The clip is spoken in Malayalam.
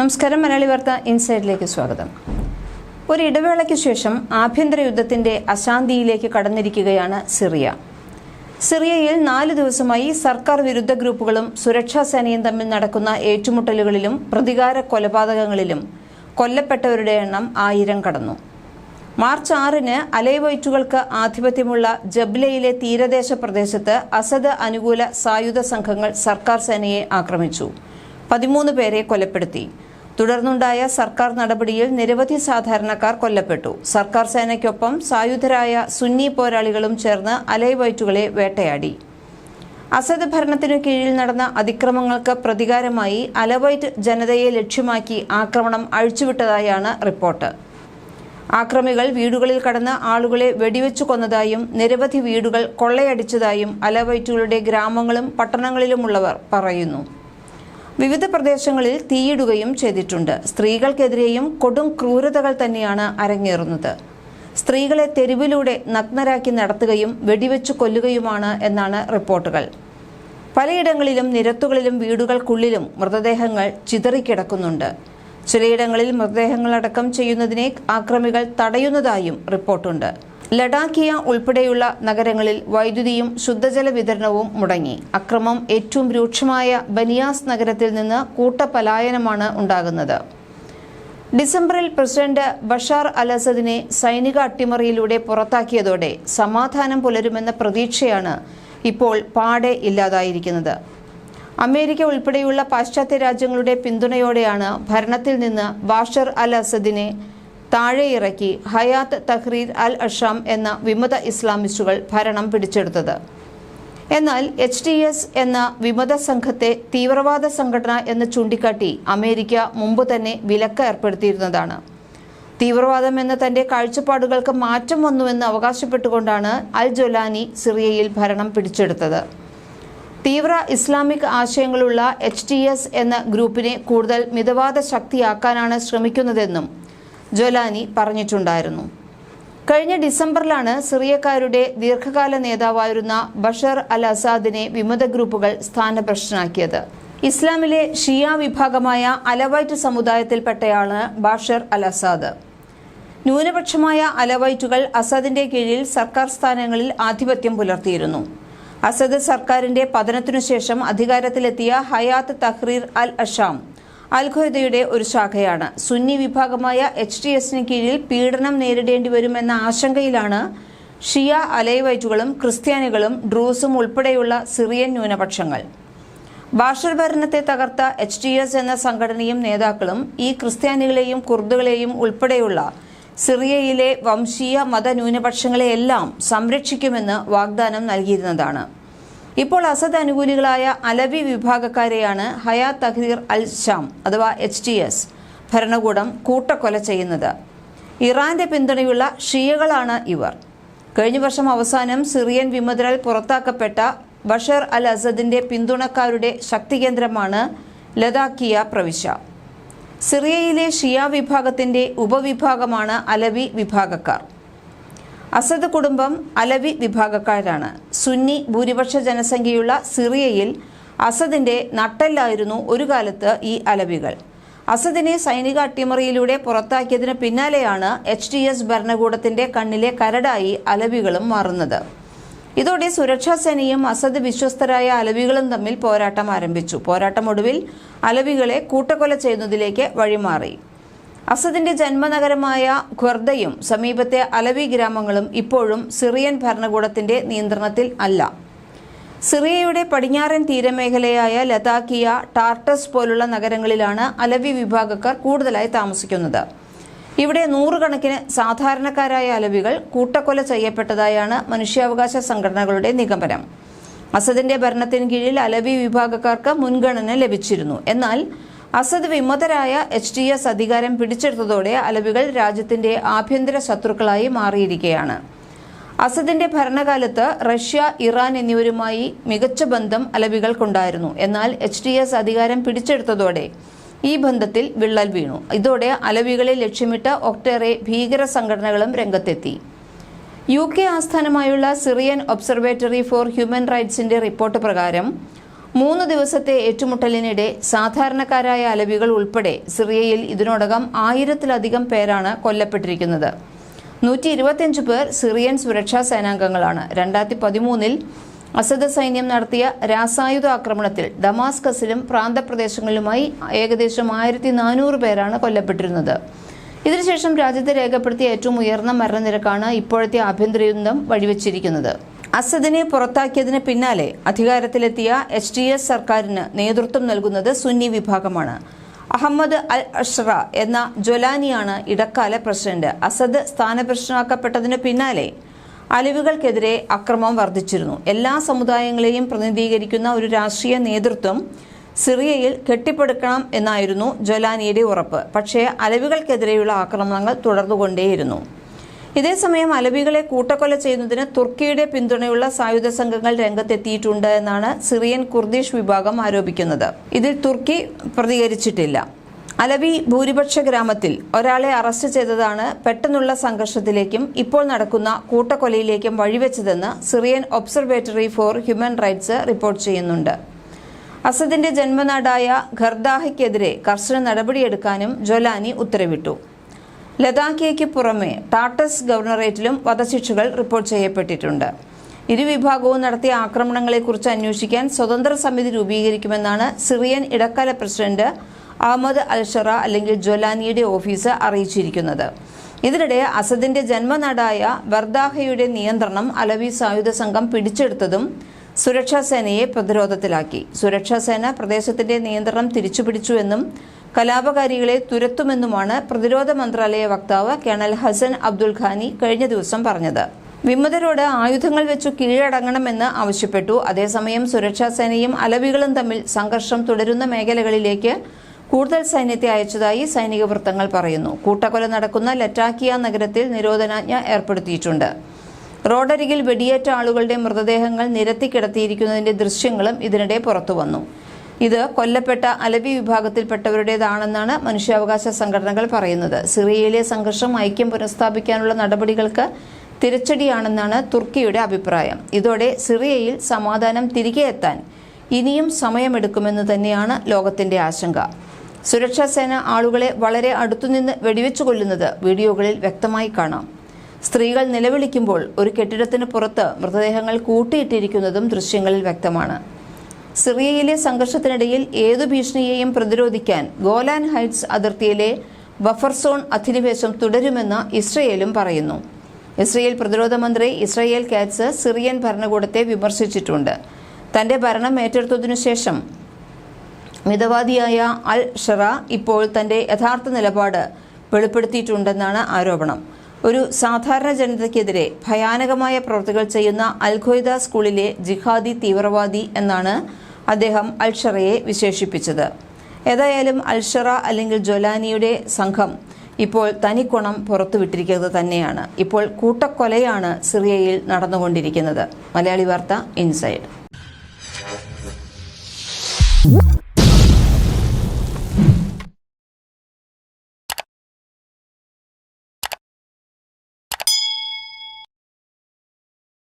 നമസ്കാരം മലയാളി വാർത്ത ഇൻസൈഡിലേക്ക് സ്വാഗതം. ഒരു ഇടവേളയ്ക്ക് ശേഷം ആഭ്യന്തര യുദ്ധത്തിന്റെ അശാന്തിയിലേക്ക് കടന്നിരിക്കുകയാണ് സിറിയ. സിറിയയിൽ നാല് ദിവസമായി സർക്കാർ വിരുദ്ധ ഗ്രൂപ്പുകളും സുരക്ഷാ സേനയും തമ്മിൽ നടക്കുന്ന ഏറ്റുമുട്ടലുകളിലും പ്രതികാര കൊലപാതകങ്ങളിലും കൊല്ലപ്പെട്ടവരുടെ എണ്ണം ആയിരം കടന്നു. മാർച്ച് ആറിന് അലൈവൈറ്റുകൾക്ക് ആധിപത്യമുള്ള ജബ്ലയിലെ തീരദേശ പ്രദേശത്ത് അസദ് അനുകൂല സായുധ സംഘങ്ങൾ സർക്കാർ സേനയെ ആക്രമിച്ചു. പതിമൂന്ന് പേരെ കൊലപ്പെടുത്തി. തുടർന്നുണ്ടായ സർക്കാർ നടപടിയിൽ നിരവധി സാധാരണക്കാർ കൊല്ലപ്പെട്ടു. സർക്കാർ സേനയ്ക്കൊപ്പം സായുധരായ സുന്നി പോരാളികളും ചേർന്ന് അലൈവൈറ്റുകളെ വേട്ടയാടി. അസദ് ഭരണത്തിനു കീഴിൽ നടന്ന അതിക്രമങ്ങൾക്ക് പ്രതികാരമായി അലവൈറ്റ് ജനതയെ ലക്ഷ്യമാക്കി ആക്രമണം അഴിച്ചുവിട്ടതായാണ് റിപ്പോർട്ട്. ആക്രമികൾ വീടുകളിൽ കടന്ന് ആളുകളെ വെടിവെച്ചു കൊന്നതായും നിരവധി വീടുകൾ കൊള്ളയടിച്ചതായും അലവൈറ്റുകളുടെ ഗ്രാമങ്ങളും പട്ടണങ്ങളിലുമുള്ളവർ പറയുന്നു. വിവിധ പ്രദേശങ്ങളിൽ തീയിടുകയും ചെയ്തിട്ടുണ്ട്. സ്ത്രീകൾക്കെതിരെയും കൊടും ക്രൂരതകൾ തന്നെയാണ് അരങ്ങേറുന്നത്. സ്ത്രീകളെ തെരുവിലൂടെ നഗ്നരാക്കി നടത്തുകയും വെടിവെച്ചു കൊല്ലുകയുമാണ് എന്നാണ് റിപ്പോർട്ടുകൾ. പലയിടങ്ങളിലും നിരത്തുകളിലും വീടുകൾക്കുള്ളിലും മൃതദേഹങ്ങൾ ചിതറിക്കിടക്കുന്നുണ്ട്. ചിലയിടങ്ങളിൽ മൃതദേഹങ്ങളടക്കം ചെയ്യുന്നതിനെ ആക്രമികൾ തടയുന്നതായും റിപ്പോർട്ടുണ്ട്. ലഡാക്കിയ ഉൾപ്പെടെയുള്ള നഗരങ്ങളിൽ വൈദ്യുതിയും ശുദ്ധജല വിതരണവും മുടങ്ങി. അക്രമം ഏറ്റവും രൂക്ഷമായ ബനിയാസ് നഗരത്തിൽ നിന്ന് കൂട്ടപലായനമാണ് ഉണ്ടാകുന്നത്. ഡിസംബറിൽ പ്രസിഡന്റ് ബഷാർ അലസദിനെ സൈനിക അട്ടിമറിയിലൂടെ പുറത്താക്കിയതോടെ സമാധാനം പുലരുമെന്ന പ്രതീക്ഷയാണ് ഇപ്പോൾ പാടെ ഇല്ലാതായിരിക്കുന്നത്. അമേരിക്ക ഉൾപ്പെടെയുള്ള പാശ്ചാത്യ രാജ്യങ്ങളുടെ പിന്തുണയോടെയാണ് ഭരണത്തിൽ നിന്ന് ബാഷർ അൽ അസദിനെ താഴെയിറക്കി ഹയാത്ത് തഹ്രീർ അൽ അഷാം എന്ന വിമത ഇസ്ലാമിസ്റ്റുകൾ ഭരണം പിടിച്ചെടുത്തത്. എന്നാൽ എച്ച് ഡി എസ് എന്ന വിമത സംഘത്തെ തീവ്രവാദ സംഘടന എന്ന് ചൂണ്ടിക്കാട്ടി അമേരിക്ക മുമ്പ് തന്നെ വിലക്ക് ഏർപ്പെടുത്തിയിരുന്നതാണ്. തീവ്രവാദം എന്ന തന്റെ കാഴ്ചപ്പാടുകൾക്ക് മാറ്റം വന്നുവെന്ന് അവകാശപ്പെട്ടുകൊണ്ടാണ് അൽ ജൊലാനി സിറിയയിൽ ഭരണം പിടിച്ചെടുത്തത്. തീവ്ര ഇസ്ലാമിക് ആശയങ്ങളുള്ള എച്ച് എന്ന ഗ്രൂപ്പിനെ കൂടുതൽ മിതവാദ ശക്തിയാക്കാനാണ് ശ്രമിക്കുന്നതെന്നും ജൊലാനി പറഞ്ഞിട്ടുണ്ടായിരുന്നു. കഴിഞ്ഞ ഡിസംബറിലാണ് സിറിയക്കാരുടെ ദീർഘകാല നേതാവായിരുന്ന ബഷർ അൽ അസാദിനെ വിമത ഗ്രൂപ്പുകൾ സ്ഥാനഭ്രഷ്ടനാക്കിയത്. ഇസ്ലാമിലെ ഷിയ വിഭാഗമായ അലവൈറ്റ് സമുദായത്തിൽപ്പെട്ടയാണ് ബാഷർ അൽ അസാദ് ന്യൂനപക്ഷമായ അലവൈറ്റുകൾ അസാദിന്റെ കീഴിൽ സർക്കാർ സ്ഥാനങ്ങളിൽ ആധിപത്യം പുലർത്തിയിരുന്നു. അസദ് സർക്കാരിന്റെ പതനത്തിനുശേഷം അധികാരത്തിലെത്തിയ ഹയാത്ത് തഹ്രീർ അൽ അഷാം അൽ ഖ്വയ്ദയുടെ ഒരു ശാഖയാണ്. സുന്നി വിഭാഗമായ എച്ച് ടി എസിന് കീഴിൽ പീഡനം നേരിടേണ്ടി വരുമെന്ന ആശങ്കയിലാണ് ഷിയ അലൈവൈറ്റുകളും ക്രിസ്ത്യാനികളും ഡ്രൂസും ഉൾപ്പെടെയുള്ള സിറിയൻ ന്യൂനപക്ഷങ്ങൾ. ബാഷർ ഭരണത്തെ തകർത്ത എച്ച് ടി എസ് എന്ന സംഘടനയും നേതാക്കളും ഈ ക്രിസ്ത്യാനികളെയും കുർദുകളെയും ഉൾപ്പെടെയുള്ള സിറിയയിലെ വംശീയ മത ന്യൂനപക്ഷങ്ങളെയെല്ലാം സംരക്ഷിക്കുമെന്ന് വാഗ്ദാനം നൽകിയിരുന്നതാണ്. ഇപ്പോൾ അസദ് അനുകൂലികളായ അലവി വിഭാഗക്കാരെയാണ് ഹയാ തഹ്രീർ അൽ ഷാം അഥവാ എച്ച് ടി എസ് ഭരണകൂടം കൂട്ടക്കൊല ചെയ്യുന്നത്. ഇറാന്റെ പിന്തുണയുള്ള ഷിയകളാണ് ഇവർ. കഴിഞ്ഞ വർഷം അവസാനം സിറിയൻ വിമതരാൽ പുറത്താക്കപ്പെട്ട ബഷർ അൽ അസദിന്റെ പിന്തുണക്കാരുടെ ശക്തികേന്ദ്രമാണ് ലതാക്കിയ പ്രവിശ്യ. സിറിയയിലെ ഷിയ വിഭാഗത്തിന്റെ ഉപവിഭാഗമാണ് അലവി വിഭാഗക്കാർ. അസദ് കുടുംബം അലവി വിഭാഗക്കാരാണ്. സുന്നി ഭൂരിപക്ഷ ജനസംഖ്യയുള്ള സിറിയയിൽ അസദിന്റെ നട്ടെല്ലായിരുന്നു ഒരു കാലത്ത് ഈ അലവികൾ. അസദിനെ സൈനിക അട്ടിമറിയിലൂടെ പുറത്താക്കിയതിന് പിന്നാലെയാണ് എച്ച് ഡി എസ് ഭരണകൂടത്തിന്റെ കണ്ണിലെ കരടായി അലവികളും മാറുന്നത്. ഇതോടെ സുരക്ഷാ സേനയും അസദ് വിശ്വസ്തരായ അലവികളും തമ്മിൽ പോരാട്ടം ആരംഭിച്ചു. പോരാട്ടം ഒടുവിൽ അലവികളെ കൂട്ടക്കൊല ചെയ്യുന്നതിലേക്ക് വഴിമാറി. അസദിന്റെ ജന്മനഗരമായ ഖുർദയും സമീപത്തെ അലവി ഗ്രാമങ്ങളും ഇപ്പോഴും സിറിയൻ ഭരണകൂടത്തിന്റെ നിയന്ത്രണത്തിൽ അല്ല. സിറിയയുടെ പടിഞ്ഞാറൻ തീരമേഖലയായ ലതാക്കിയ ടാർട്ടസ് പോലുള്ള നഗരങ്ങളിലാണ് അലവി വിഭാഗക്കാർ കൂടുതലായി താമസിക്കുന്നത്. ഇവിടെ നൂറുകണക്കിന് സാധാരണക്കാരായ അലവികൾ കൂട്ടക്കൊല ചെയ്യപ്പെട്ടതായാണ് മനുഷ്യാവകാശ സംഘടനകളുടെ നിഗമനം. അസദിന്റെ ഭരണത്തിന് കീഴിൽ അലവി വിഭാഗക്കാർക്ക് മുൻഗണന ലഭിച്ചിരുന്നു. എന്നാൽ അസദ് വിമതരായ എച്ച് ഡി എസ് അധികാരം പിടിച്ചെടുത്തതോടെ അലവികൾ രാജ്യത്തിന്റെ ആഭ്യന്തര ശത്രുക്കളായി മാറിയിരിക്കുകയാണ്. അസദിന്റെ ഭരണകാലത്ത് റഷ്യ ഇറാൻ എന്നിവരുമായി മികച്ച ബന്ധം അലവികൾക്കുണ്ടായിരുന്നു. എന്നാൽ എച്ച് ഡി എസ് അധികാരം പിടിച്ചെടുത്തതോടെ ഈ ബന്ധത്തിൽ വിള്ളൽ വീണു. ഇതോടെ അലവികളെ ലക്ഷ്യമിട്ട് ഒട്ടേറെ ഭീകര സംഘടനകളും രംഗത്തെത്തി. യു കെ ആസ്ഥാനമായുള്ള സിറിയൻ ഒബ്സർവേറ്ററി ഫോർ ഹ്യൂമൻ റൈറ്റ്സിന്റെ റിപ്പോർട്ട് പ്രകാരം മൂന്ന് ദിവസത്തെ ഏറ്റുമുട്ടലിനിടെ സാധാരണക്കാരായ അലവികൾ ഉൾപ്പെടെ സിറിയയിൽ ഇതിനോടകം ആയിരത്തിലധികം പേരാണ് കൊല്ലപ്പെട്ടിരിക്കുന്നത്. നൂറ്റി ഇരുപത്തിയഞ്ച് പേർ സിറിയൻ സുരക്ഷാ സേനാംഗങ്ങളാണ്. രണ്ടായിരത്തി പതിമൂന്നിൽ അസദ് സൈന്യം നടത്തിയ രാസായുധ ആക്രമണത്തിൽ ദമാസ്കസിലും പ്രാന്തപ്രദേശങ്ങളിലുമായി ഏകദേശം ആയിരത്തി നാനൂറ് പേരാണ് കൊല്ലപ്പെട്ടിരുന്നത്. ഇതിനുശേഷം രാജ്യത്ത് രേഖപ്പെടുത്തിയ ഏറ്റവും ഉയർന്ന മരണനിരക്കാണ് ഇപ്പോഴത്തെ ആഭ്യന്തര യുദ്ധം വഴിവെച്ചിരിക്കുന്നത്. അസദിനെ പുറത്താക്കിയതിന് പിന്നാലെ അധികാരത്തിലെത്തിയ എച്ച് ഡി എസ് സർക്കാരിന് നേതൃത്വം നൽകുന്നത് സുന്നി വിഭാഗമാണ്. അഹമ്മദ് അൽ അഷ്റ എന്ന ജൊലാനിയാണ് ഇടക്കാല പ്രസിഡന്റ്. അസദ് സ്ഥാനഭ്രഷ്ടനാക്കപ്പെട്ടതിന് പിന്നാലെ അലിവുകൾക്കെതിരെ അക്രമം വർദ്ധിച്ചിരുന്നു. എല്ലാ സമുദായങ്ങളെയും പ്രതിനിധീകരിക്കുന്ന ഒരു രാഷ്ട്രീയ നേതൃത്വം സിറിയയിൽ കെട്ടിപ്പടുക്കണം എന്നായിരുന്നു ജൊലാനിയുടെ ഉറപ്പ്. പക്ഷേ അലവുകൾക്കെതിരെയുള്ള ആക്രമണങ്ങൾ തുടർന്നുകൊണ്ടേയിരുന്നു. ഇതേസമയം അലബികളെ കൂട്ടക്കൊല ചെയ്യുന്നതിന് തുർക്കിയുടെ പിന്തുണയുള്ള സായുധ സംഘങ്ങൾ രംഗത്തെത്തിയിട്ടുണ്ട് എന്നാണ് സിറിയൻ കുർദിഷ് വിഭാഗം ആരോപിക്കുന്നത്. ഇതിൽ തുർക്കി പ്രതികരിച്ചിട്ടില്ല. അലവി ഭൂരിപക്ഷ ഗ്രാമത്തിൽ ഒരാളെ അറസ്റ്റ് ചെയ്തതാണ് പെട്ടെന്നുള്ള സംഘർഷത്തിലേക്കും ഇപ്പോൾ നടക്കുന്ന കൂട്ടക്കൊലയിലേക്കും വഴിവെച്ചതെന്ന് Syrian observatory for human rights report ചെയ്യുന്നുണ്ട്. അസദിന്റെ ജന്മനാടായ ഖർദാഹയ്ക്കെതിരെ കർശന നടപടിയെടുക്കാനും ജൊലാനി ഉത്തരവിട്ടു. ലഡാക്കിയയ്ക്ക് പുറമെ ടാട്ടസ് ഗവർണറേറ്റിലും വധശിക്ഷകൾ റിപ്പോർട്ട് ചെയ്യപ്പെട്ടിട്ടുണ്ട്. ഇരുവിഭാഗവും നടത്തിയ ആക്രമണങ്ങളെക്കുറിച്ച് അന്വേഷിക്കാൻ സ്വതന്ത്ര സമിതി രൂപീകരിക്കുമെന്നാണ് സിറിയൻ ഇടക്കാല പ്രസിഡന്റ് അഹമ്മദ് അൽഷറ അല്ലെങ്കിൽ ജൊലാനിയുടെ ഓഫീസ് അറിയിച്ചിരിക്കുന്നത്. ഇതിനിടെ അസദിന്റെ ജന്മനാടായ ബർദാഹയുടെ നിയന്ത്രണം അലവി സായുധ സംഘം പിടിച്ചെടുത്തതും സുരക്ഷാസേനയെ പ്രതിരോധത്തിലാക്കി. സുരക്ഷാസേന പ്രദേശത്തിന്റെ നിയന്ത്രണം തിരിച്ചുപിടിച്ചുവെന്നും കലാപകാരികളെ തുരത്തുമെന്നുമാണ് പ്രതിരോധ മന്ത്രാലയ വക്താവ് കേണൽ ഹസൻ അബ്ദുൽ ഖാനി കഴിഞ്ഞ ദിവസം പറഞ്ഞത്. വിമതരോട് ആയുധങ്ങൾ വെച്ചു കീഴടങ്ങണമെന്ന് ആവശ്യപ്പെട്ടു. അതേസമയം സുരക്ഷാ സേനയും അലവികളും തമ്മിൽ സംഘർഷം തുടരുന്ന മേഖലകളിലേക്ക് കൂടുതൽ സൈന്യത്തെ അയച്ചതായി സൈനിക വൃത്തങ്ങൾ പറയുന്നു. കൂട്ടക്കൊല നടക്കുന്ന ലറ്റാക്കിയ നഗരത്തിൽ നിരോധനാജ്ഞ ഏർപ്പെടുത്തിയിട്ടുണ്ട്. റോഡരികിൽ വെടിയേറ്റ ആളുകളുടെ മൃതദേഹങ്ങൾ നിരത്തി കിടത്തിയിരിക്കുന്നതിന്റെ ദൃശ്യങ്ങളും ഇതിനിടെ പുറത്തുവന്നു. ഇത് കൊല്ലപ്പെട്ട അലവി വിഭാഗത്തിൽപ്പെട്ടവരുടേതാണെന്നാണ് മനുഷ്യാവകാശ സംഘടനകൾ പറയുന്നത്. സിറിയയിലെ സംഘർഷം ഐക്യം പുനഃസ്ഥാപിക്കാനുള്ള നടപടികൾക്ക് തിരച്ചടിയാണെന്നാണ് തുർക്കിയുടെ അഭിപ്രായം. ഇതോടെ സിറിയയിൽ സമാധാനം തിരികെ എത്താൻ ഇനിയും സമയമെടുക്കുമെന്ന് തന്നെയാണ് ലോകത്തിന്റെ ആശങ്ക. സുരക്ഷാ സേന ആളുകളെ വളരെ അടുത്തുനിന്ന് വെടിവെച്ചു കൊല്ലുന്നത് വീഡിയോകളിൽ വ്യക്തമായി കാണാം. സ്ത്രീകൾ നിലവിളിക്കുമ്പോൾ ഒരു കെട്ടിടത്തിന് പുറത്ത് മൃതദേഹങ്ങൾ കൂട്ടിയിട്ടിരിക്കുന്നതും ദൃശ്യങ്ങളിൽ വ്യക്തമാണ്. സിറിയയിലെ സംഘർഷത്തിനിടയിൽ ഏതു ഭീഷണിയെയും പ്രതിരോധിക്കാൻ ഗോലാൻ ഹൈറ്റ്സ് അതിർത്തിയിലെ ബഫർ സോൺ അധിനിവേശം തുടരുമെന്ന് ഇസ്രയേലും പറയുന്നു. ഇസ്രയേൽ പ്രതിരോധ മന്ത്രി ഇസ്രയേൽ കാറ്റ്സ് സിറിയൻ ഭരണകൂടത്തെ വിമർശിച്ചിട്ടുണ്ട്. തന്റെ ഭരണം ഏറ്റെടുത്തതിനു ശേഷം മിതവാദിയായ അൽ ഷറ ഇപ്പോൾ തന്റെ യഥാർത്ഥ നിലപാട് വെളിപ്പെടുത്തിയിട്ടുണ്ടെന്നാണ് ആരോപണം. ഒരു സാധാരണ ജനതയ്ക്കെതിരെ ഭയാനകമായ പ്രവൃത്തികൾ ചെയ്യുന്ന അൽഖയ്ദ സ്കൂളിലെ ജിഹാദി തീവ്രവാദി എന്നാണ് അദ്ദേഹം അൽഷറയെ വിശേഷിപ്പിച്ചത്. ഏതായാലും അൽഷറ അല്ലെങ്കിൽ ജൊലാനിയുടെ സംഘം ഇപ്പോൾ തനിക്കുണം പുറത്തുവിട്ടിരിക്കുന്നത് തന്നെയാണ്. ഇപ്പോൾ കൂട്ടക്കൊലയാണ് സിറിയയിൽ നടന്നുകൊണ്ടിരിക്കുന്നത്. മലയാളി വാർത്ത ഇൻസൈഡ്.